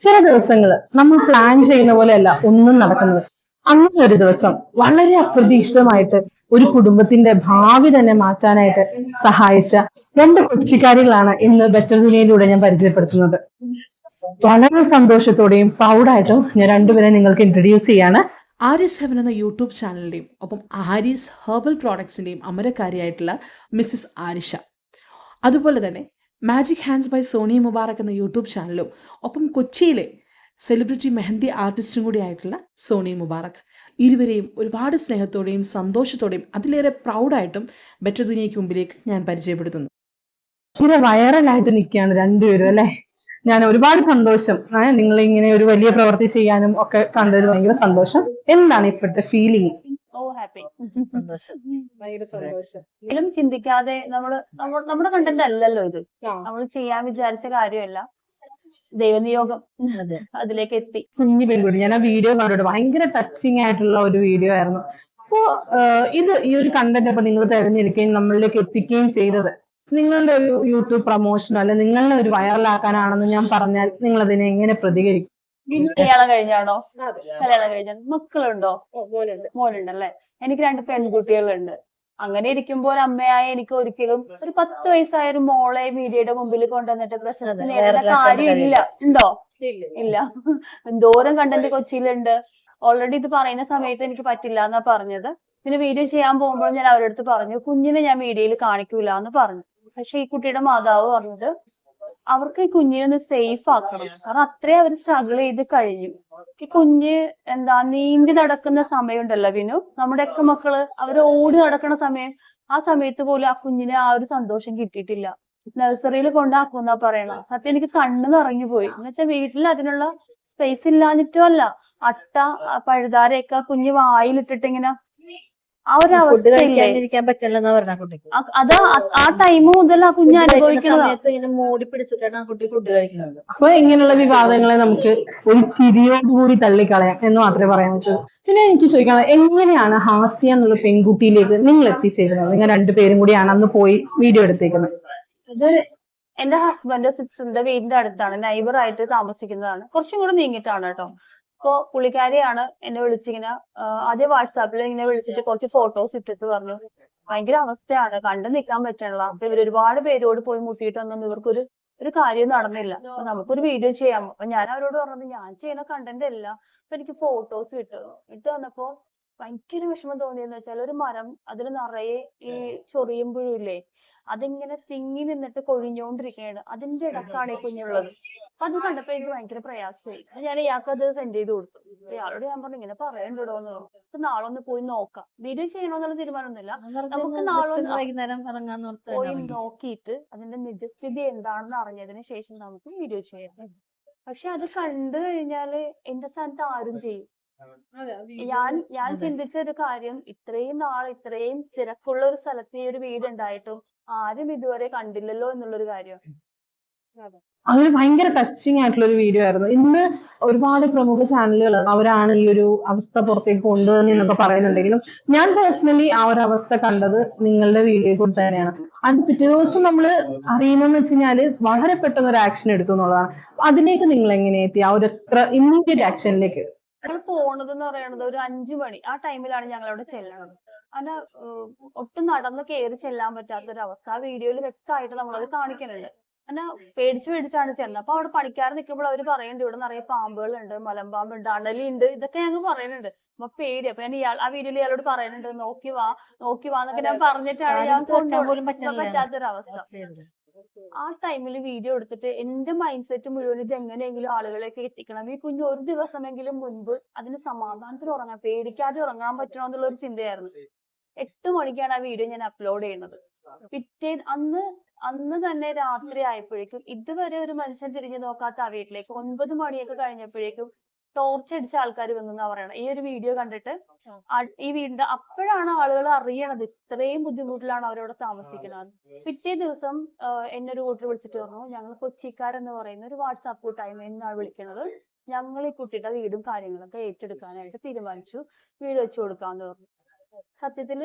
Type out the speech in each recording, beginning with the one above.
ചില ദിവസങ്ങൾ നമ്മൾ പ്ലാൻ ചെയ്യുന്ന പോലെയല്ല ഒന്നും നടക്കുന്നത്. അങ്ങനെ ഒരു ദിവസം വളരെ അപ്രതീക്ഷിതമായിട്ട് ഒരു കുടുംബത്തിന്റെ ഭാവി തന്നെ മാറ്റാനായിട്ട് സഹായിച്ച രണ്ട് കൊച്ചിക്കാരികളാണ് ഇന്ന് ബെറ്റർ ദുനിയയിലൂടെ ഞാൻ പരിചയപ്പെടുത്തുന്നത്. വളരെ സന്തോഷത്തോടെയും പ്രൗഡായിട്ടും ഞാൻ രണ്ടുപേരെ നിങ്ങൾക്ക് ഇൻട്രൊഡ്യൂസ് ചെയ്യാണ്. ആരിസ് ഹെവൻ എന്ന യൂട്യൂബ് ചാനലിന്റെയും ഒപ്പം ആരിസ് ഹെർബൽ പ്രോഡക്ട്സിന്റെയും അമരക്കാരിയായിട്ടുള്ള മിസ്സിസ് ആരിഷ. അതുപോലെ തന്നെ magic hands by Soni Mubarak എന്ന യൂട്യൂബ് ചാനലും ഒപ്പം കൊച്ചിയിലെ സെലിബ്രിറ്റി മെഹന്തി ആർട്ടിസ്റ്റും കൂടി ആയിട്ടുള്ള സോണി മുബാറക് ഇരുവരെയും ഒരുപാട് സ്നേഹത്തോടെയും സന്തോഷത്തോടെയും അതിലേറെ പ്രൗഡായിട്ടും ബെറ്റർ ദുനിയയ്ക്ക് മുമ്പിലേക്ക് ഞാൻ പരിചയപ്പെടുത്തുന്നു. ഭയങ്കര വൈറലായിട്ട് നിൽക്കുകയാണ് രണ്ടുപേരും അല്ലേ? ഞാൻ ഒരുപാട് സന്തോഷം. നിങ്ങൾ ഇങ്ങനെ ഒരു വലിയ പ്രവൃത്തി ചെയ്യാനും ഒക്കെ കണ്ടതിൽ ഭയങ്കര സന്തോഷം. എന്താണ് ഇപ്പോഴത്തെ ഫീലിംഗ് ഹാപ്പി സന്തോഷം. ഭയങ്കര സന്തോഷം. ഇതിലും ചിന്തിക്കാതെ നമ്മൾ നമ്മുടെ കണ്ടന്റ് അല്ലല്ലോ ഇത്. നമ്മൾ ചെയ്യാൻ വിചാരിച്ച കാര്യമല്ല. ദൈവനിയോഗം അതെ. അതിലേക്ക് എത്തി. കുഞ്ഞു പെൺകുട്ടി ഞാൻ ആ വീഡിയോ കണ്ടിട്ട് ഭയങ്കര ടച്ചിങ് ആയിട്ടുള്ള ഒരു വീഡിയോ ആയിരുന്നു. അപ്പോ ഇത് ഈ ഒരു കണ്ടന്റ് അപ്പൊ നിങ്ങൾ തിരഞ്ഞെടുക്കുകയും നമ്മളിലേക്ക് എത്തിക്കുകയും ചെയ്തത് നിങ്ങളുടെ ഒരു യൂട്യൂബ് പ്രൊമോഷനോ അല്ലെ നിങ്ങളുടെ ഒരു വൈറലാക്കാനാണെന്ന് ഞാൻ പറഞ്ഞാൽ നിങ്ങൾ അതിനെ എങ്ങനെ പ്രതികരിക്കും? കല്യാണം കഴിഞ്ഞാണോ? കല്യാണം കഴിഞ്ഞാൽ മക്കളുണ്ടോ? മോനുണ്ടല്ലേ? എനിക്ക് രണ്ട് പെൺകുട്ടികളുണ്ട്. അങ്ങനെ ഇരിക്കുമ്പോൾ അമ്മയായ എനിക്ക് ഒരിക്കലും ഒരു പത്ത് വയസ്സായ ഒരു മോളെ മീഡിയയുടെ മുമ്പിൽ കൊണ്ടുവന്നിട്ട് പ്രശസ്തി നേടേണ്ട കാര്യമില്ല. ഉണ്ടോ? ഇല്ല എന്തോരം കണ്ടന്റ് കൊച്ചിയിലുണ്ട്. ഓൾറെഡി ഇത് പറയുന്ന സമയത്ത് എനിക്ക് പറ്റില്ല എന്നാ പറഞ്ഞത്. പിന്നെ വീഡിയോ ചെയ്യാൻ പോകുമ്പോൾ ഞാൻ അവരുടെ അടുത്ത് പറഞ്ഞു കുഞ്ഞിനെ ഞാൻ മീഡിയയിൽ കാണിക്കൂല എന്ന് പറഞ്ഞു. പക്ഷെ ഈ കുട്ടിയുടെ മാതാവ് പറഞ്ഞത് അവർക്ക് ഈ കുഞ്ഞിനെ ഒന്ന് സേഫ് ആക്കണം. കാരണം അത്രേ അവർ സ്ട്രഗിൾ ചെയ്ത് കഴിഞ്ഞു. ഈ കുഞ്ഞ് എന്താ നീന്തി നടക്കുന്ന സമയമുണ്ടല്ലോ വിനു. നമ്മുടെയൊക്കെ മക്കൾ അവർ ഓടി നടക്കുന്ന സമയം. ആ സമയത്ത് പോലും ആ കുഞ്ഞിന് ആ ഒരു സന്തോഷം കിട്ടിയിട്ടില്ല. നഴ്സറിയിൽ കൊണ്ടാക്കുന്നാ പറയണ സത്യം എനിക്ക് കണ്ണു നിറഞ്ഞു പോയി. എന്ന് വെച്ചാൽ വീട്ടിൽ അതിനുള്ള സ്പേസ് ഇല്ലാഞ്ഞിട്ടും അല്ല. അട്ട പഴുതാരയൊക്കെ കുഞ്ഞ് വായിലിട്ടിട്ട് ഇങ്ങനെ ആ ഒരു ഫുഡ് അവസ്ഥയില്ലേ? കഴിക്കാതിരിക്കാൻ പറ്റില്ലെന്നാ പറഞ്ഞ കുട്ടിക്ക്. ആ- അത് ആ- ആ ടൈം മുതൽ ആ കുഞ്ഞ് Food സമയത്ത് ഇങ്ങനെ മൂടി പിടിച്ചിട്ടാണ് ആ കുട്ടി ഫുഡ് കഴിക്കുന്നത്. അപ്പൊ ഇങ്ങനെയുള്ള വിവാദങ്ങളെ നമുക്ക് ഒരു ചിരിയോടുകൂടി തള്ളിക്കളയാം എന്ന് മാത്രമേ പറയാൻ പറ്റൂ. പിന്നെ എനിക്ക് ചോദിക്കണം എങ്ങനെയാണ് ഹാസ്യ എന്നുള്ള പെൺകുട്ടിയിലേക്ക് നിങ്ങൾ എത്തിച്ചേരുന്നത്? നിങ്ങൾ രണ്ടുപേരും കൂടിയാണ് അന്ന് പോയി വീഡിയോ എടുത്തേക്കുന്നത്. അത് എന്റെ ഹസ്ബൻഡ് സിസ്റ്ററിന്റെ വീടിന്റെ അടുത്താണ്. നൈബർ ആയിട്ട് താമസിക്കുന്നതാണ്. കുറച്ചും കൂടെ നീങ്ങിയിട്ടാണ് കേട്ടോ. അപ്പോ പുള്ളിക്കാരിയാണ് എന്നെ വിളിച്ചിങ്ങനെ ആദ്യം വാട്സാപ്പിൽ ഇങ്ങനെ വിളിച്ചിട്ട് കുറച്ച് ഫോട്ടോസ് ഇട്ടിട്ട് പറഞ്ഞു. ഭയങ്കര അവസ്ഥയാണ്. കണ്ടു നിൽക്കാൻ പറ്റണില്ല. അപ്പൊ ഇവർ ഒരുപാട് പേരോട് പോയി മുട്ടിയിട്ടൊന്നും ഇവർക്കൊരു ഒരു കാര്യം നടന്നില്ല. അപ്പൊ നമുക്കൊരു വീഡിയോ ചെയ്യാം. അപ്പൊ ഞാൻ അവരോട് പറഞ്ഞത് ഞാൻ ചെയ്യുന്ന കണ്ടന്റ് അല്ല. അപ്പൊ എനിക്ക് ഫോട്ടോസ് ഇട്ടു ഇട്ട് വന്നപ്പോ ഭയങ്കര വിഷമം തോന്നിയെന്ന് വെച്ചാൽ ഒരു മരം അതിൽ നിറയെ ഈ ചൊറിയും ഇല്ലേ അതിങ്ങനെ തിങ്ങി നിന്നിട്ട് കൊഴിഞ്ഞോണ്ടിരിക്കുകയാണ് അതിന്റെ ഇടക്കാണ് ഈ കുഞ്ഞുള്ളത്. അപ്പൊ അത് കണ്ടപ്പോ എനിക്ക് ഭയങ്കര പ്രയാസമായി. അപ്പൊ ഞാൻ ഇയാൾക്ക് അത് സെൻഡ് ചെയ്ത് കൊടുത്തു. അപ്പൊ ഇയാളോട് ഞാൻ പറഞ്ഞു ഇങ്ങനെ പറയണ്ടോ എന്ന് നമുക്ക് നാളെ ഒന്ന് പോയി നോക്കാം. വീഡിയോ ചെയ്യണോന്നുള്ള തീരുമാനമൊന്നുമില്ല. നമുക്ക് നാളെ ഒന്ന് വൈകുന്നേരം പോയി നോക്കിയിട്ട് അതിന്റെ നിജസ്ഥിതി എന്താണെന്ന് അറിഞ്ഞതിന് ശേഷം നമുക്ക് വീഡിയോ ചെയ്യാം. പക്ഷെ അത് കണ്ടു കഴിഞ്ഞാൽ എന്റെ സ്ഥാനത്ത് ആരും ചെയ്യും ഞാൻ ഞാൻ. ചിന്തിച്ച ഒരു കാര്യം. ഇത്രയും നാൾ ഇത്രയും തിരക്കുള്ള ഒരു സ്ഥലത്ത് ഈ ഒരു വീട് ഉണ്ടായിട്ടും ആരും ഇതുവരെ കണ്ടില്ലല്ലോ എന്നുള്ളൊരു കാര്യം. അതൊരു ഭയങ്കര ടച്ചിങ് ആയിട്ടുള്ള ഒരു വീഡിയോ ആയിരുന്നു. ഇന്ന് ഒരുപാട് പ്രമുഖ ചാനലുകൾ അവരാണ് ഈ ഒരു അവസ്ഥ പുറത്തേക്ക് കൊണ്ടുവന്നെന്നൊക്കെ പറയുന്നുണ്ടെങ്കിലും ഞാൻ പേഴ്സണലി ആ ഒരു അവസ്ഥ കണ്ടത് നിങ്ങളുടെ വീഡിയോ കൂടി തന്നെയാണ്. അത് പിറ്റേ ദിവസം നമ്മൾ അറിയുന്നതെന്ന് വെച്ച് കഴിഞ്ഞാൽ വളരെ പെട്ടെന്ന് ഒരു ആക്ഷൻ എടുത്തു എന്നുള്ളതാണ്. അതിലേക്ക് നിങ്ങൾ എങ്ങനെ എത്തി? ആ ഒരു എത്ര ഇമ്മീഡിയറ്റ് ആക്ഷനിലേക്ക് ഞങ്ങൾ പോണത് എന്ന് പറയുന്നത് ഒരു അഞ്ചു മണി. ആ ടൈമിലാണ് ഞങ്ങൾ അവിടെ ചെല്ലണത്. അങ്ങനെ ഒട്ടും നടന്ന് കയറി ചെല്ലാൻ പറ്റാത്ത ഒരു അവസ്ഥ ആ വീഡിയോയിൽ വ്യക്തമായിട്ട് നമ്മളത് കാണിക്കുന്നുണ്ട് അങ്ങനെ പേടിച്ച് പേടിച്ചാണ് ചെല്ലുന്നത്. അപ്പൊ അവിടെ പണിക്കാർ നിൽക്കുമ്പോൾ അവർ പറയുന്നുണ്ട് ഇവിടെ നിറയെ പാമ്പുകളുണ്ട് മലമ്പാമ്പുണ്ട് അണലിയുണ്ട് ഇതൊക്കെ ഞങ്ങൾ പറയുന്നുണ്ട് അപ്പൊ പേടി. അപ്പൊ ഞാൻ ഇയാൾ ആ വീഡിയോയിൽ ഇയാളോട് പറയുന്നുണ്ട് നോക്കി വാ നോക്കി വാ എന്നൊക്കെ ഞാൻ പറഞ്ഞിട്ടാണ് ഞാൻ കാര്യം തുറക്കാൻ പോലും കൊണ്ടുപോകുന്നത്. പറ്റുന്നില്ല. പറ്റാത്തൊരവസ്ഥ. ആ ടൈമിൽ വീഡിയോ എടുത്തിട്ട് എന്റെ മൈൻഡ് സെറ്റ് മുഴുവൻ ഇത് എങ്ങനെയെങ്കിലും ആളുകളിലേക്ക് എത്തിക്കണം. ഈ കുഞ്ഞ് ഒരു ദിവസമെങ്കിലും മുൻപ് അതിന് സമാധാനത്തിൽ ഉറങ്ങാൻ പേടിക്കാതെ ഉറങ്ങാൻ പറ്റണം എന്നുള്ള ഒരു ചിന്തയായിരുന്നു. എട്ട് മണിക്കാണ് ആ വീഡിയോ ഞാൻ അപ്ലോഡ് ചെയ്യുന്നത്. പിറ്റേ അന്ന് അന്ന് തന്നെ രാത്രി ആയപ്പോഴേക്കും ഇതുവരെ ഒരു മനുഷ്യൻ തിരിഞ്ഞു നോക്കാത്ത ആ വീട്ടിലേക്ക് ഒൻപത് മണിയൊക്കെ കഴിഞ്ഞപ്പോഴേക്കും ടോർച്ച് അടിച്ച ആൾക്കാർ വന്നെന്നാ പറയണത് ഈ ഒരു വീഡിയോ കണ്ടിട്ട് ഈ വീടിന്റെ അപ്പോഴാണ് ആളുകൾ അറിയണത് ഇത്രയും ബുദ്ധിമുട്ടിലാണ് അവരവിടെ താമസിക്കുന്നത്. പിറ്റേ ദിവസം എന്നെ ഒരു കൂട്ടർ വിളിച്ചിട്ട് പറഞ്ഞു ഞങ്ങൾ കൊച്ചിക്കാരെന്ന് പറയുന്ന ഒരു വാട്സാപ്പ് കൂട്ടായ്മ എന്നാണ് വിളിക്കുന്നത് ഞങ്ങൾ ഈ കുട്ടിയുടെ വീടും കാര്യങ്ങളൊക്കെ ഏറ്റെടുക്കാനായിട്ട് തീരുമാനിച്ചു. വീട് വെച്ചു കൊടുക്കാന്ന് പറഞ്ഞു. സത്യത്തിൽ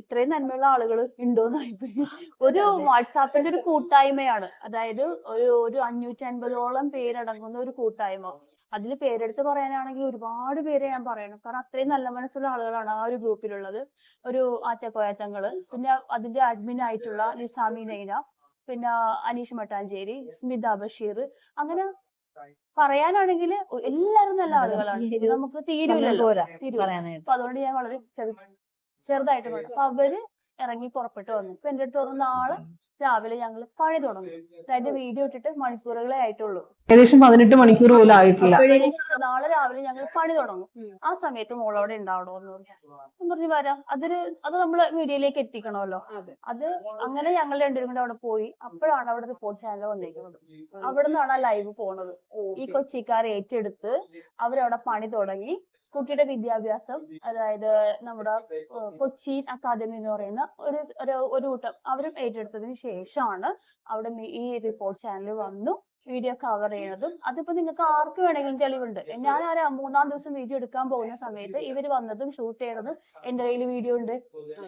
ഇത്രയും നന്മയുള്ള ആളുകൾ ഉണ്ടോന്നായിപ്പോയി ഒരു വാട്സാപ്പിന്റെ ഒരു കൂട്ടായ്മയാണ്. അതായത് ഒരു ഒരു അഞ്ഞൂറ്റി അൻപതോളം പേരടങ്ങുന്ന ഒരു കൂട്ടായ്മ. അതിൽ പേരെടുത്ത് പറയാനാണെങ്കിൽ ഒരുപാട് പേരെ ഞാൻ പറയണം കാരണം അത്രയും നല്ല മനസ്സുള്ള ആളുകളാണ് ആ ഒരു ഗ്രൂപ്പിലുള്ളത്. ഒരു ആറ്റക്കോയത്തങ്ങൾ പിന്നെ അതിന്റെ അഡ്മിൻ ആയിട്ടുള്ള നിസാമി നൈന പിന്നെ അനീഷ് മട്ടാഞ്ചേരി സ്മിത ബഷീർ. അങ്ങനെ പറയാനാണെങ്കിൽ എല്ലാരും നല്ല ആളുകളാണ്. നമുക്ക് തീരുമില്ലല്ലോ പറയാനായിട്ട്. അപ്പൊ അതുകൊണ്ട് ഞാൻ വളരെ ചെറുതായിട്ട് പറയാം. അപ്പൊ അവർ ഇറങ്ങി പുറപ്പെട്ടു വന്നു. ഇപ്പൊ എന്റെ അടുത്ത് പറഞ്ഞു നാളെ രാവിലെ ഞങ്ങൾ പണി തുടങ്ങും. അതായത് വീഡിയോ ഇട്ടിട്ട് മണിക്കൂറുകളെ ആയിട്ടുള്ളൂ. ഏകദേശം പതിനെട്ട് മണിക്കൂർ പോലും ആയിട്ടില്ല. നാളെ രാവിലെ ഞങ്ങൾ പണി തുടങ്ങും. ആ സമയത്ത് മോളവിടെ ഉണ്ടാവണോ എന്ന് പറഞ്ഞു. ഞാൻ പറഞ്ഞു വരാം. അതൊരു അത് നമ്മൾ മീഡിയയിലേക്ക് എത്തിക്കണമല്ലോ. അത്. അങ്ങനെ ഞങ്ങൾ രണ്ടുപേരും കൂടെ അവിടെ പോയി. അപ്പോഴാണ് അവിടെ റിപ്പോർട്ട് ചാനൽ വന്നിരിക്കുന്നത്. അവിടെ നിന്നാണ് ആ ലൈവ് പോണത്. ഈ കൊച്ചിക്കാർ ഏറ്റെടുത്ത് അവരവിടെ പണി തുടങ്ങി. കുട്ടിയുടെ വിദ്യാഭ്യാസം അതായത് നമ്മുടെ കൊച്ചി അക്കാദമി എന്ന് പറയുന്ന ഒരു ഒരു ഒരു കൂട്ടം അവരും ഏറ്റെടുത്തതിന് ശേഷമാണ് അവിടെ ഈ റിപ്പോർട്ട് ചാനൽ വന്നു. വീഡിയോ കവർ ചെയ്യണതും അതിപ്പോ നിങ്ങൾക്ക് ആർക്ക് വേണമെങ്കിലും തെളിവുണ്ട്. ഞാൻ ആ മൂന്നാം ദിവസം വീഡിയോ എടുക്കാൻ പോകുന്ന സമയത്ത് ഇവർ വന്നതും ഷൂട്ട് ചെയ്തതും എന്റെ കയ്യിൽ വീഡിയോ ഉണ്ട്.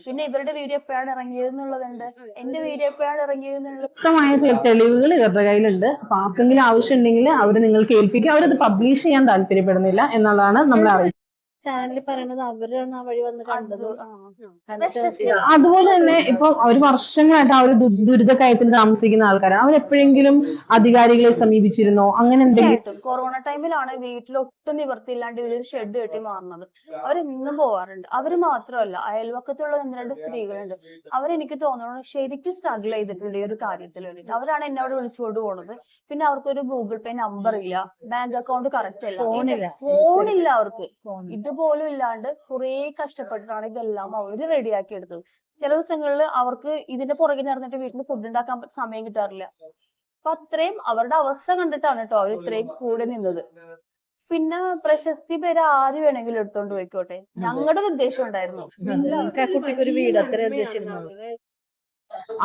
പിന്നെ ഇവരുടെ വീഡിയോ എപ്പോഴാണ് ഇറങ്ങിയത് എന്നുള്ളതുണ്ട്. എന്റെ വീഡിയോ എപ്പോഴാണ് ഇറങ്ങിയത് വ്യക്തമായ തെളിവുകൾ ഇവരുടെ കയ്യിലുണ്ട്. അപ്പൊ ആർക്കെങ്കിലും ആവശ്യമുണ്ടെങ്കിൽ അവർ നിങ്ങൾക്ക് ഏൽപ്പിക്കും. അവരത് പബ്ലിഷ് ചെയ്യാൻ താല്പര്യപ്പെടുന്നില്ല എന്നുള്ളതാണ് നമ്മൾ അറിയിച്ചത് ചാനലിൽ പറയണത് അവരാണ് ആ വഴി വന്ന് കണ്ടത്. അതുപോലെ തന്നെ ഇപ്പൊ ഒരു വർഷങ്ങളായിട്ട് ആ ഒരു ദുരിത കയത്തിൽ താമസിക്കുന്ന ആൾക്കാരാണ്. അവരെപ്പോഴെങ്കിലും അധികാരികളെ സമീപിച്ചിരുന്നോ? അങ്ങനെ എന്തെങ്കിലും കൊറോണ ടൈമിലാണ് വീട്ടിൽ ഒട്ടും നിവർത്തിയില്ലാണ്ട് ഇവർ ഷെഡ് കെട്ടി മാറുന്നത്. അവരെന്നും പോവാറുണ്ട്. അവർ മാത്രമല്ല അയൽവക്കത്തുള്ള ഒന്ന് രണ്ട് സ്ത്രീകളുണ്ട്. അവരെനിക്ക് തോന്നുന്നു ശരിക്കും സ്ട്രഗിൾ ചെയ്തിട്ടുണ്ട് ഈ ഒരു കാര്യത്തിൽ വേണ്ടിയിട്ട്. അവരാണ് എന്നോട് വിളിച്ചുകൊണ്ട് പോണത്. പിന്നെ അവർക്കൊരു ഗൂഗിൾ പേ നമ്പർ ഇല്ല. ബാങ്ക് അക്കൗണ്ട് കറക്റ്റ് അല്ല. ഫോണില്ല. ഫോണില്ല അവർക്ക്. ഫോൺ ഇതുപോലും ഇല്ലാണ്ട് കുറേ കഷ്ടപ്പെട്ടിട്ടാണ് ഇതെല്ലാം അവർ റെഡിയാക്കി എടുത്തത്. ചില ദിവസങ്ങളിൽ അവർക്ക് ഇതിന്റെ പുറകെ നടന്നിട്ട് വീട്ടിൽ ഫുഡ് ഉണ്ടാക്കാൻ സമയം കിട്ടാറില്ല. അപ്പൊ അത്രയും അവരുടെ അവസ്ഥ കണ്ടിട്ടാണ് കേട്ടോ അവർ ഇത്രയും കൂടെ നിന്നത്. പിന്നെ പ്രശസ്തി പേര് ആര് വേണമെങ്കിലും എടുത്തോണ്ട് പോയിക്കോട്ടെ? ഞങ്ങളുടെ ഒരു ഉദ്ദേശം ഉണ്ടായിരുന്നു.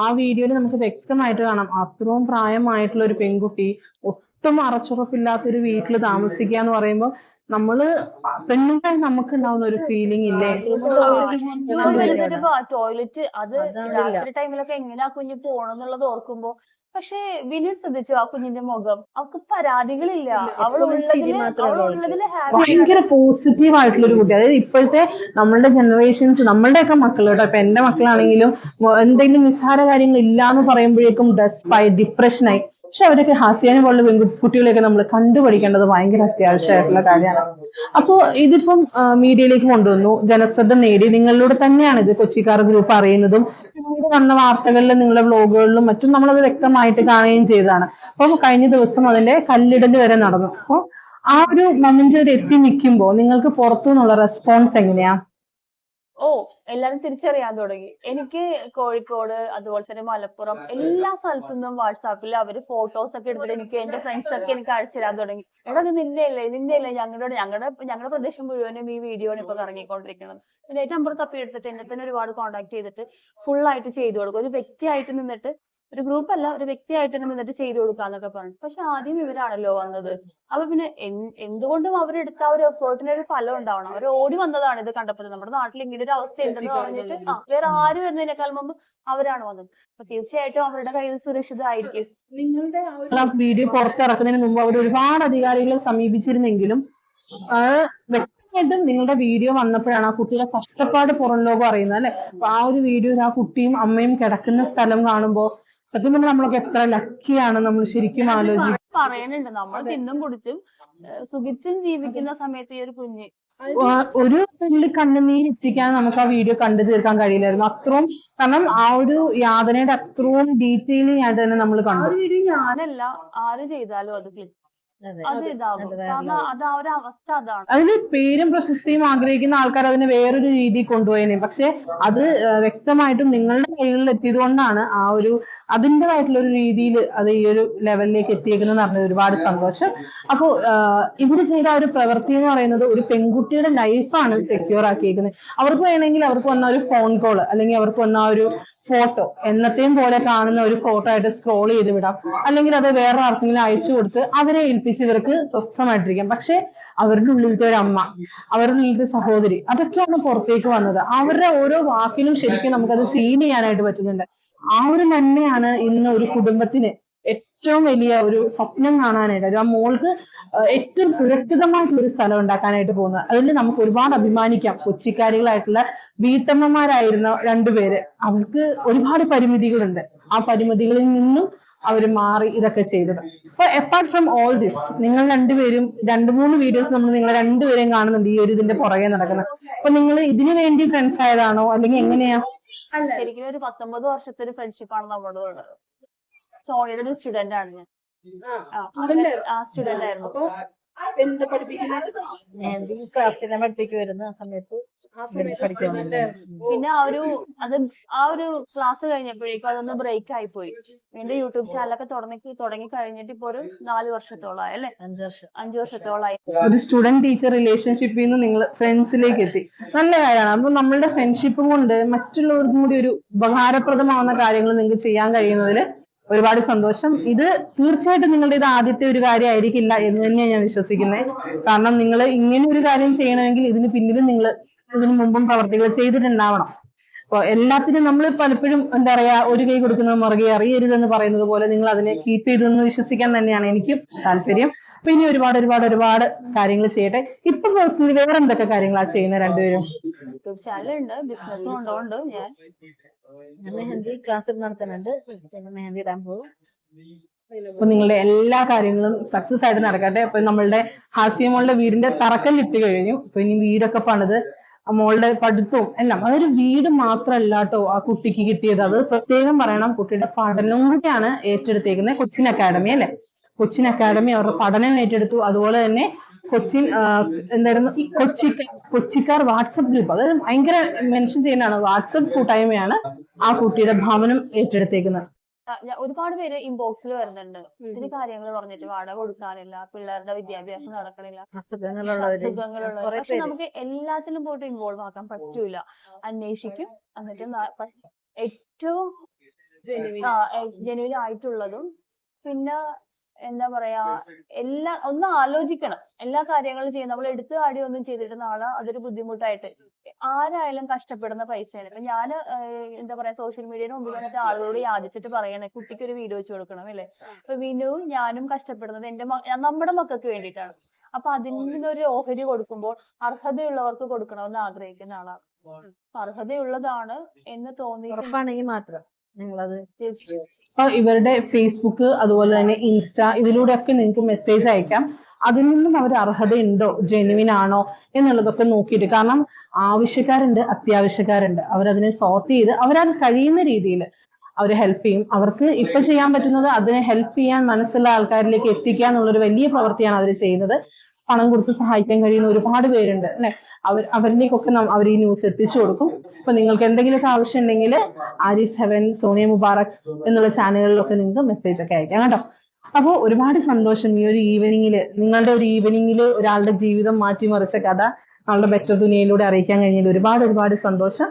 ആ വീഡിയോയിൽ നമുക്ക് വ്യക്തമായിട്ട് കാണാം. അത്രയും പ്രായമായിട്ടുള്ള ഒരു പെൺകുട്ടി ഒട്ടും അറച്ചുറപ്പില്ലാത്ത ഒരു വീട്ടിൽ താമസിക്കുക എന്ന് പറയുമ്പോൾ നമ്മൾ പെണ്ണുങ്ങൾ നമുക്ക് ഉണ്ടാവുന്ന ഒരു ഫീലിംഗ് ഇല്ലേ? ടോയ്ലറ്റ് അത്. രാത്രി ടൈമിലൊക്കെ എങ്ങനെയാ കുഞ്ഞ് പോണെന്നുള്ളത് ഓർക്കുമ്പോ പക്ഷേ വിനീത് ശ്രദ്ധിച്ചു ആ കുഞ്ഞിന്റെ മുഖം? അവൾക്ക് പരാതികളില്ല. ഭയങ്കര പോസിറ്റീവ് ആയിട്ടുള്ള ഒരു കുട്ടി അതായത് ഇപ്പോഴത്തെ നമ്മളുടെ ജനറേഷൻസ് നമ്മളുടെ ഒക്കെ മക്കൾ കേട്ടോ. ഇപ്പൊ എന്റെ മക്കളാണെങ്കിലും എന്തെങ്കിലും നിസ്സാര കാര്യങ്ങൾ ഇല്ല എന്ന് പറയുമ്പോഴേക്കും ഡെസ്പായി ഡിപ്രഷനായി പക്ഷെ അവരൊക്കെ ഹാസ്യാനെ പോലുള്ള പെൺകുട്ടികളെയൊക്കെ നമ്മൾ കണ്ടുപഠിക്കേണ്ടത് ഭയങ്കര അത്യാവശ്യമായിട്ടുള്ള കാര്യമാണ്. അപ്പോ ഇതിപ്പം മീഡിയയിലേക്ക് കൊണ്ടുവന്നു. ജനശ്രദ്ധ നേടി. നിങ്ങളിലൂടെ തന്നെയാണ് ഇത് കൊച്ചിക്കാർ ഗ്രൂപ്പ് അറിയുന്നതും. പിന്നീട് വന്ന വാർത്തകളിലും നിങ്ങളുടെ വ്ലോഗുകളിലും മറ്റും നമ്മളത് വ്യക്തമായിട്ട് കാണുകയും ചെയ്തതാണ്. അപ്പം കഴിഞ്ഞ ദിവസം അതിന്റെ കല്ലിടൽ വരെ നടന്നു. അപ്പൊ ആ ഒരു മൊമെന്റ് വരെ എത്തി നിൽക്കുമ്പോൾ നിങ്ങൾക്ക് പുറത്തു നിന്നുള്ള റെസ്പോൺസ് എങ്ങനെയാ? ഓ എല്ലാരും തിരിച്ചറിയാൻ തുടങ്ങി. എനിക്ക് കോഴിക്കോട് അതുപോലെ തന്നെ മലപ്പുറം എല്ലാ സ്ഥലത്തു നിന്നും വാട്സാപ്പിൽ അവർ ഫോട്ടോസ് ഒക്കെ എടുത്തിട്ട് എനിക്ക് എന്റെ ഫ്രണ്ട്സ് ഒക്കെ എനിക്ക് അയച്ചു തരാൻ തുടങ്ങി. എടാ ഇത് നിന്റെ അല്ലേ നിന്റെ അല്ലേ ഞങ്ങളുടെ ഞങ്ങളുടെ ഞങ്ങളുടെ പ്രദേശം മുഴുവനും ഈ വീഡിയോ ആണ് ഇപ്പൊ ഇറങ്ങിക്കൊണ്ടിരിക്കുന്നത് പിന്നെ ഏറ്റവും നമ്പർ തപ്പി എടുത്തിട്ട് എന്നെ തന്നെ ഒരുപാട് കോൺടാക്ട് ചെയ്തിട്ട് ഫുൾ ആയിട്ട് ചെയ്തു കൊടുക്കും. ഒരു വ്യക്തിയായിട്ട് നിന്നിട്ട് ഒരു ഗ്രൂപ്പ് അല്ല ഒരു വ്യക്തിയായിട്ട് തന്നെ നിന്നിട്ട് ചെയ്തു കൊടുക്കാന്നൊക്കെ പറഞ്ഞു. പക്ഷെ ആദ്യം ഇവരാണല്ലോ വന്നത്. അപ്പൊ പിന്നെ എന്ത് എന്തുകൊണ്ടും അവരെടുത്ത ആ ഒരു എഫേർട്ടിന് ഒരു ഫലം ഉണ്ടാവണം. അവർ ഓടി വന്നതാണ് ഇത് കണ്ടപ്പോൾ. നമ്മുടെ നാട്ടിൽ ഇങ്ങനെ ഒരു അവസ്ഥ ഉണ്ടെന്ന് പറഞ്ഞിട്ട് വേറെ ആര് വരുന്നതിനേക്കാൾ മുമ്പ് അവരാണ് വന്നത്. അപ്പൊ തീർച്ചയായിട്ടും അവരുടെ കയ്യിൽ സുരക്ഷിതമായിരിക്കും. നിങ്ങളുടെ വീഡിയോ പുറത്തിറക്കുന്നതിന് മുമ്പ് അവർ ഒരുപാട് അധികാരികളെ സമീപിച്ചിരുന്നെങ്കിലും വ്യക്തമായിട്ടും നിങ്ങളുടെ വീഡിയോ വന്നപ്പോഴാണ് ആ കുട്ടിയുടെ കഷ്ടപ്പാട് പുറം ലോകം അറിയുന്നത് അല്ലെ? അപ്പൊ ആ ഒരു വീഡിയോയിൽ ആ കുട്ടിയും അമ്മയും കിടക്കുന്ന സ്ഥലം കാണുമ്പോ സത്യം പറഞ്ഞാൽ നമ്മളൊക്കെ എത്ര ലക്കിയാണ് നമ്മൾ ശരിക്കും ആലോചിക്കും. പറയുന്നുണ്ട് നമ്മൾ തിന്നും കുടിച്ചും സുഖിച്ചും ജീവിക്കുന്ന സമയത്ത് ഈ ഒരു കുഞ്ഞ് ഒരു തുള്ളി കണ്ണുനീര് എത്തിക്കാൻ നമുക്ക് ആ വീഡിയോ കണ്ടു തീർക്കാൻ കഴിയില്ലായിരുന്നു. അത്രയും കാരണം ആ ഒരു യാതനയുടെ അത്രയും ഡീറ്റെയിലിംഗ് ആയിട്ട് തന്നെ നമ്മൾ ആ കണ്ടു. ഒരു വീഡിയോ ഞാനല്ല ആര് ചെയ്താലും അത് ക്ലിക്ക് അതെ അത് ഇതാകും. കാരണം അത് ആ ഒരു അവസ്ഥ അതാണ്. അതിന് പേരും പ്രശസ്തിയും ആഗ്രഹിക്കുന്ന ആൾക്കാർ അതിനെ വേറൊരു രീതിയിൽ കൊണ്ടുപോയേനെ. പക്ഷെ അത് വ്യക്തമായിട്ടും നിങ്ങളുടെ കൈകളിൽ എത്തിയത് കൊണ്ടാണ് ആ ഒരു അതിന്റെതായിട്ടുള്ള ഒരു രീതിയിൽ അത് ഈ ഒരു ലെവലിലേക്ക് എത്തിയേക്കുന്നത് പറഞ്ഞത് ഒരുപാട് സന്തോഷം. അപ്പോൾ ഇവർ ചെയ്ത ആ ഒരു പ്രവൃത്തി എന്ന് പറയുന്നത് ഒരു പെൺകുട്ടിയുടെ ലൈഫാണ് സെക്യൂർ ആക്കിയേക്കുന്നത്. അവർക്ക് വേണമെങ്കിൽ അവർക്ക് വന്ന ഒരു ഫോൺ കോൾ അല്ലെങ്കിൽ അവർക്ക് വന്ന ആ ഒരു ഫോട്ടോ എന്നത്തെയും പോലെ കാണുന്ന ഒരു ഫോട്ടോ ആയിട്ട് സ്ക്രോൾ ചെയ്ത് വിടാം. അല്ലെങ്കിൽ അത് വേറെ ആർക്കെങ്കിലും അയച്ചു കൊടുത്ത് അവരെ ഏൽപ്പിച്ച് ഇവർക്ക് സ്വസ്ഥമായിട്ടിരിക്കാം. പക്ഷെ അവരുടെ ഉള്ളിലത്തെ ഒരു അമ്മ അവരുടെ ഉള്ളിലത്തെ സഹോദരി അതൊക്കെയാണ് പുറത്തേക്ക് വന്നത്. അവരുടെ ഓരോ വാക്കിലും ശരിക്കും നമുക്കത് ഫീൽ ചെയ്യാനായിട്ട് പറ്റുന്നുണ്ട്. ആ ഒരു നന്മയാണ് ഇന്ന് ഒരു കുടുംബത്തിന് ഏറ്റവും വലിയ ഒരു സ്വപ്നം കാണാനായിട്ട് ആ മോൾക്ക് ഏറ്റവും സുരക്ഷിതമായിട്ടുള്ള ഒരു സ്ഥലം ഉണ്ടാക്കാനായിട്ട് പോകുന്നത്. അതിൽ നമുക്ക് ഒരുപാട് അഭിമാനിക്കാം. കൊച്ചിക്കാരികളായിട്ടുള്ള വീട്ടമ്മമാരായിരുന്ന രണ്ടുപേര് അവർക്ക് ഒരുപാട് പരിമിതികളുണ്ട്. ആ പരിമിതികളിൽ നിന്നും അവർ മാറി ഇതൊക്കെ ചെയ്തത്. അപ്പൊ അപ്പാർട്ട് ഫ്രം ഓൾ ദിസ് നിങ്ങൾ രണ്ടുപേരും രണ്ട് മൂന്ന് വീഡിയോസ് നമ്മൾ നിങ്ങൾ രണ്ടുപേരെയും കാണുന്നുണ്ട് ഈ ഒരു ഇതിന്റെ പുറകെ നടക്കുന്നത്. അപ്പൊ നിങ്ങൾ ഇതിനു വേണ്ടി ഫ്രണ്ട്സ് ആയതാണോ? അല്ലെങ്കിൽ എങ്ങനെയാ? ശരിക്കും ഒരു പത്തൊമ്പത് വർഷത്തെ ഒരു ഫ്രണ്ട്ഷിപ്പ് ആണ് സോണിയുടെ ഒരു സ്റ്റുഡന്റ് ആണ് ഞാൻ. ആ, സ്റ്റുഡന്റ് ആയിരുന്നു. എന്താ പഠിപ്പിക്കുന്നത് ക്രാഫ്റ്റിനെ പഠിപ്പിക്കുമായിരുന്നു ആ സമയത്ത്. പിന്നെ ആ ഒരു അത് ആ ഒരു ക്ലാസ് കഴിഞ്ഞപ്പോഴേക്കും അതൊന്ന് ബ്രേക്ക് ആയി പോയി. വീണ്ടും യൂട്യൂബ് ചാനലൊക്കെ തുടങ്ങി തുടങ്ങി കഴിഞ്ഞിട്ട് ഇപ്പൊ ഒരു നാല് വർഷത്തോളായി അല്ലെ? അഞ്ചു വർഷത്തോളായി ഒരു സ്റ്റുഡന്റ് ടീച്ചർ റിലേഷൻഷിപ്പിൽ നിന്ന് നിങ്ങൾ ഫ്രണ്ട്സിലേക്ക് എത്തി. നല്ല കാര്യമാണ്. അപ്പൊ നമ്മളുടെ ഫ്രണ്ട്ഷിപ്പ് കൊണ്ട് മറ്റുള്ളവർക്കും കൂടി ഒരു ഉപകാരപ്രദമാവുന്ന കാര്യങ്ങൾ നിങ്ങൾക്ക് ചെയ്യാൻ കഴിയുന്നതിൽ ഒരുപാട് സന്തോഷം. ഇത് തീർച്ചയായിട്ടും നിങ്ങളുടെ ഇത് ആദ്യത്തെ ഒരു കാര്യമായിരിക്കില്ല എന്ന് തന്നെയാണ് ഞാൻ വിശ്വസിക്കുന്നത്. കാരണം നിങ്ങൾ ഇങ്ങനെ ഒരു കാര്യം ചെയ്യണമെങ്കിൽ ഇതിന് പിന്നിലും നിങ്ങൾ ഇതിനു മുമ്പും പ്രവർത്തികൾ ചെയ്തിട്ടുണ്ടാവണം. അപ്പൊ എല്ലാത്തിനും നമ്മൾ പലപ്പോഴും എന്താ പറയാ ഒരു കൈ കൊടുക്കുന്നത് മറുകെ അറിയരുതെന്ന് പറയുന്നത് പോലെ നിങ്ങൾ അതിനെ കീപ്പ് ചെയ്തെന്ന് വിശ്വസിക്കാൻ തന്നെയാണ് എനിക്കും താല്പര്യം. അപ്പൊ ഇനി ഒരുപാട് ഒരുപാട് ഒരുപാട് കാര്യങ്ങൾ ചെയ്യട്ടെ. ഇപ്പൊ പേഴ്സണലി വേറെ എന്തൊക്കെ കാര്യങ്ങളാ ചെയ്യുന്നത് രണ്ടുപേരും? യൂട്യൂബ് ചാനൽ ഉണ്ട് ബിസിനസ് കൊണ്ടുകൊണ്ട് ഞാൻ. ഞാൻ മെഹന്തി ക്ലാസ് നടത്തുന്നുണ്ട്. പിന്നെ മെഹന്തി ഇടാൻ പോകും അപ്പൊ നിങ്ങളുടെ എല്ലാ കാര്യങ്ങളും സക്സസ് ആയിട്ട് നടക്കട്ടെ. അപ്പൊ നമ്മളുടെ ഹാസ്യമോളുടെ വീടിന്റെ തറക്കല്ലിട്ട് കഴിഞ്ഞു. അപ്പൊ ഇനി വീടൊക്കെ പണിത് ആ മോളുടെ പഠിത്തവും എല്ലാം. അതൊരു വീട് മാത്രമല്ല കേട്ടോ ആ കുട്ടിക്ക് കിട്ടിയത്. അത് പ്രത്യേകം പറയണം കുട്ടിയുടെ പഠനവും കൂടിയാണ് ഏറ്റെടുത്തേക്കുന്നത് കൊച്ചിൻ അക്കാഡമി അല്ലെ? കൊച്ചിൻ അക്കാദമി അവരുടെ പഠനം ഏറ്റെടുത്തു. അതുപോലെ തന്നെ കൊച്ചിൻ എന്തായിരുന്നു? കൊച്ചി കൊച്ചിക്കാർ വാട്സപ്പ് ഗ്രൂപ്പ്. അതായത് ഭയങ്കര മെൻഷൻ ചെയ്യുന്നതാണ്. വാട്സപ്പ് കൂട്ടായ്മയാണ് ആ കുട്ടിയുടെ ഭവനം ഏറ്റെടുത്തേക്കുന്നത്. ഒരുപാട് പേര് ഇൻബോക്സിൽ വരുന്നുണ്ട്. ഒത്തിരി കാര്യങ്ങൾ പറഞ്ഞിട്ട് വാടക കൊടുക്കാനില്ല പിള്ളേരുടെ വിദ്യാഭ്യാസം നടക്കണില്ല കുറെ പക്ഷെ നമുക്ക് എല്ലാത്തിലും പോയിട്ട് ഇൻവോൾവ് ആക്കാൻ പറ്റൂല. അന്വേഷിക്കും. എന്നിട്ട് ഏറ്റവും ജെനുവിൻ ആയിട്ടുള്ളതും. പിന്നെ എന്താ പറയാ എല്ലാ ഒന്ന് ആലോചിക്കണം. എല്ലാ കാര്യങ്ങളും ചെയ്യും നമ്മൾ എടുത്തു ആടി ഒന്നും ചെയ്തിട്ട് നാളെ അതൊരു ബുദ്ധിമുട്ടായിട്ട് ആരായാലും കഷ്ടപ്പെടുന്ന പൈസയാണ്. ഇപ്പൊ ഞാൻ എന്താ പറയാ സോഷ്യൽ മീഡിയയുടെ മുമ്പിൽ വന്നിട്ട് ആളുകളോട് യാചിച്ചിട്ട് പറയണേ കുട്ടിക്ക് ഒരു വീഡിയോ വെച്ച് കൊടുക്കണം അല്ലേ? ഇപ്പൊ വിനുവും ഞാനും കഷ്ടപ്പെടുന്നത് എന്റെ മ- നമ്മുടെ മക്കൾക്ക് വേണ്ടിയിട്ടാണ്. അപ്പൊ അതിന് ഒരു ഓഹരി കൊടുക്കുമ്പോൾ അർഹതയുള്ളവർക്ക് കൊടുക്കണമെന്ന് ആഗ്രഹിക്കുന്ന ആളാണ്. അർഹതയുള്ളതാണ് എന്ന് തോന്നി മാത്രം. നിങ്ങളത് അപ്പൊ ഇവരുടെ ഫേസ്ബുക്ക് അതുപോലെ തന്നെ ഇൻസ്റ്റ ഇതിലൂടെയൊക്കെ നിങ്ങൾക്ക് മെസ്സേജ് അയക്കാം. അതിൽ നിന്നും അവർ അർഹതയുണ്ടോ? ജെനുവിൻ ആണോ? എന്നുള്ളതൊക്കെ നോക്കിയിട്ട്. കാരണം ആവശ്യക്കാരുണ്ട് അത്യാവശ്യക്കാരുണ്ട്. അവരതിനെ സോർട്ട് ചെയ്ത് അവരത് കഴിയുന്ന രീതിയിൽ അവർ ഹെൽപ്പ് ചെയ്യും. അവർക്ക് ഇപ്പൊ ചെയ്യാൻ പറ്റുന്നത് അതിനെ ഹെൽപ്പ് ചെയ്യാൻ മനസ്സുള്ള ആൾക്കാരിലേക്ക് എത്തിക്കുക എന്നുള്ളൊരു വലിയ പ്രവൃത്തിയാണ് അവർ ചെയ്യുന്നത്. പണം കൊടുത്ത് സഹായിക്കാൻ കഴിയുന്ന ഒരുപാട് പേരുണ്ട് അല്ലെ? അവർ അവരിലേക്കൊക്കെ അവർ ഈ ന്യൂസ് എത്തിച്ചു കൊടുക്കും. അപ്പൊ നിങ്ങൾക്ക് എന്തെങ്കിലുമൊക്കെ ആവശ്യം ഉണ്ടെങ്കിൽ ആരിസ് ഹെവൻ സോണിയ മുബാറക് എന്നുള്ള ചാനലുകളിലൊക്കെ നിങ്ങൾക്ക് മെസ്സേജ് ഒക്കെ അയക്കാം കേട്ടോ. അപ്പോൾ ഒരുപാട് സന്തോഷം ഈ ഒരു ഈവനിങ്ങിൽ നിങ്ങളുടെ ഒരു ഈവനിങ്ങിൽ ഒരാളുടെ ജീവിതം മാറ്റിമറിച്ച കഥ നമ്മളുടെ ബെറ്റർ ദുനിയയിലൂടെ അറിയിക്കാൻ കഴിഞ്ഞതിൽ ഒരുപാട് ഒരുപാട് സന്തോഷം.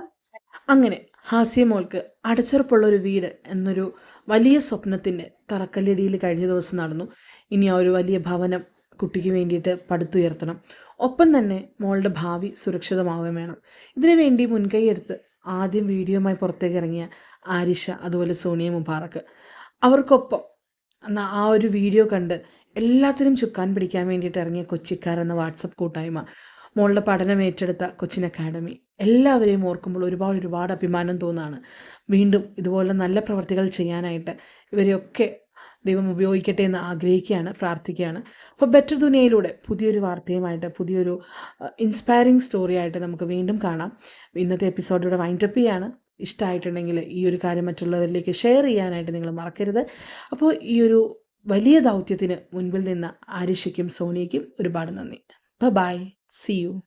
അങ്ങനെ ഹാസ്യമോൾക്ക് അടച്ചുറപ്പുള്ള ഒരു വീട് എന്നൊരു വലിയ സ്വപ്നത്തിന്റെ തറക്കല്ലിടിയിൽ കഴിഞ്ഞ ദിവസം നടന്നു. ഇനി ആ ഒരു വലിയ ഭവനം കുട്ടിക്ക് വേണ്ടിയിട്ട് പടുത്തുയർത്തണം. ഒപ്പം തന്നെ മോളുടെ ഭാവി സുരക്ഷിതമാവുകയും വേണം. ഇതിനു വേണ്ടി മുൻകൈയെടുത്ത് ആദ്യം വീഡിയോയുമായി പുറത്തേക്ക് ഇറങ്ങിയ ആരിഷ അതുപോലെ സോണിയ മുബാറക്ക് അവർക്കൊപ്പം ആ ഒരു വീഡിയോ കണ്ട് എല്ലാത്തിനും ചുക്കാൻ പിടിക്കാൻ വേണ്ടിയിട്ട് ഇറങ്ങിയ കൊച്ചിക്കാർ എന്ന വാട്സപ്പ് കൂട്ടായ്മ മോളുടെ പഠനം ഏറ്റെടുത്ത കൊച്ചിൻ അക്കാഡമി. എല്ലാവരെയും ഓർക്കുമ്പോൾ ഒരുപാട് ഒരുപാട് അഭിമാനം തോന്നാണ്. വീണ്ടും ഇതുപോലെ നല്ല പ്രവർത്തികൾ ചെയ്യാനായിട്ട് ഇവരെയൊക്കെ ദൈവം ഉപയോഗിക്കട്ടെ എന്ന് ആഗ്രഹിക്കുകയാണ് പ്രാർത്ഥിക്കുകയാണ്. അപ്പോൾ ബെറ്റർ ദുനിയയിലൂടെ പുതിയൊരു വാർത്തയുമായിട്ട് പുതിയൊരു ഇൻസ്പയറിംഗ് സ്റ്റോറി ആയിട്ട് നമുക്ക് വീണ്ടും കാണാം. ഇന്നത്തെ എപ്പിസോഡിലൂടെ വൈൻഡപ്പ് ചെയ്യാണ്. ഇഷ്ടമായിട്ടുണ്ടെങ്കിൽ ഈ ഒരു കാര്യം മറ്റുള്ളവരിലേക്ക് ഷെയർ ചെയ്യാനായിട്ട് നിങ്ങൾ മറക്കരുത്. അപ്പോൾ ഈ ഒരു വലിയ ദൗത്യത്തിന് മുൻപിൽ നിന്ന് ആരിഷയ്ക്കും സോനിയയ്ക്കും ഒരുപാട് നന്ദി. By C U